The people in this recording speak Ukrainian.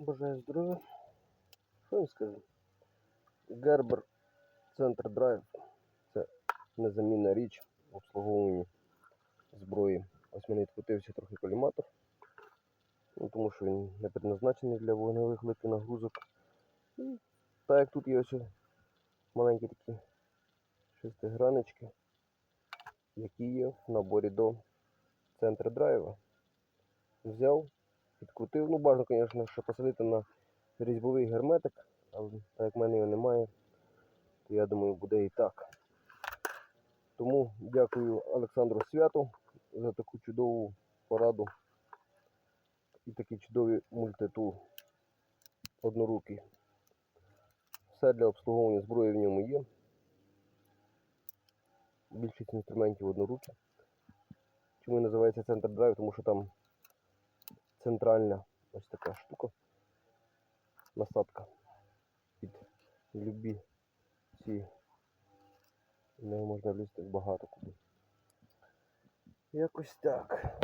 Бажаю здоров'я. Що я скажу? Гербер Центр Драйв це незамінна річ в обслуговуванні зброї. Ось мене відкрутився трохи коліматор, ну, тому що він не предназначений для вогневих великих нагрузок. І так як тут є ось маленькі такі шестигранички, які є в наборі до центра драйва. Взяв, підкрутив. Ну, бажано, звісно, що посадити на різьбовий герметик, але так як в мене його немає, то я думаю, буде і так. Тому дякую Олександру Святу за таку чудову пораду і такий чудовий мультитул однорукий. Все для обслуговування зброї в ньому є. Більшість інструментів однорукі. Чому називається центр драйв? Тому що там центральна ось така штука. Насадка під любі ці. В неї можна влізти багато куди. Якось так.